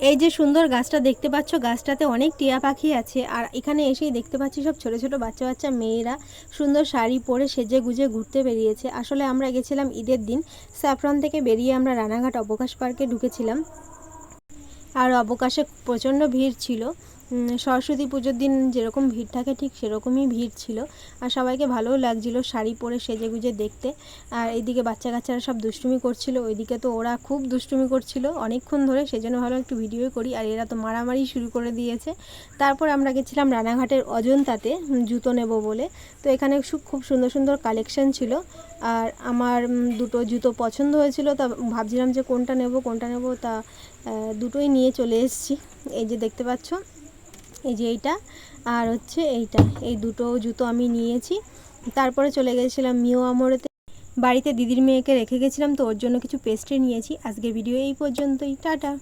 এই যে সুন্দর গাছটা দেখতে পাচ্ছ, গাছটাতে অনেক টিয়া পাখি আছে। আর এখানে এসেই দেখতে পাচ্ছি সব ছোট ছোট বাচ্চা বাচ্চা মেয়েরা সুন্দর শাড়ি পরে সেজে গুজে ঘুরতে বেরিয়েছে। আসলে আমরা গেছিলাম ঈদের দিন, স্যাফরন থেকে বেরিয়ে আমরা রানাঘাট অবকাশ পার্কে ঢুকেছিলাম। আর অবকাশে প্রচণ্ড ভিড় ছিল। সরস্বতী পুজোর দিন যেরকম ভিড় থাকে, ঠিক সেরকমই ভিড় ছিল। আর সবাইকে ভালোও লাগছিল শাড়ি পরে সেজে গুজে দেখতে। আর এইদিকে বাচ্চা কাচ্চারা সব দুষ্টুমি করছিল, ওইদিকে তো ওরা খুব দুষ্টুমি করছিল। অনেকক্ষণ ধরে সেজন্য ভালো একটু ভিডিও করি, আর এরা তো মারামারি শুরু করে দিয়েছে। তারপর আমরা গেছিলাম রানাঘাটের অজন্তাতে জুতো নেব বলে। তো এখানে খুব সুন্দর সুন্দর কালেকশন ছিল। আর আমার দুটো জুতো পছন্দ হয়েছিল, তা ভাবছিলাম যে কোনটা নেব কোনটা নেব, তা দুটোই নিয়ে চলে এসেছি। এই যে দেখতে পাচ্ছ এই যে এইটা, আর হচ্ছে এইটা। এই দুটো জুতো আমি নিয়েছি। তারপরে চলে গেছিলাম মিও আমরতে। বাড়িতে দিদির মেয়েকে রেখে গেছিলাম, তো ওর জন্য কিছু পেস্ট্রি নিয়েছি। আজকের ভিডিও এই পর্যন্তই। টাটা।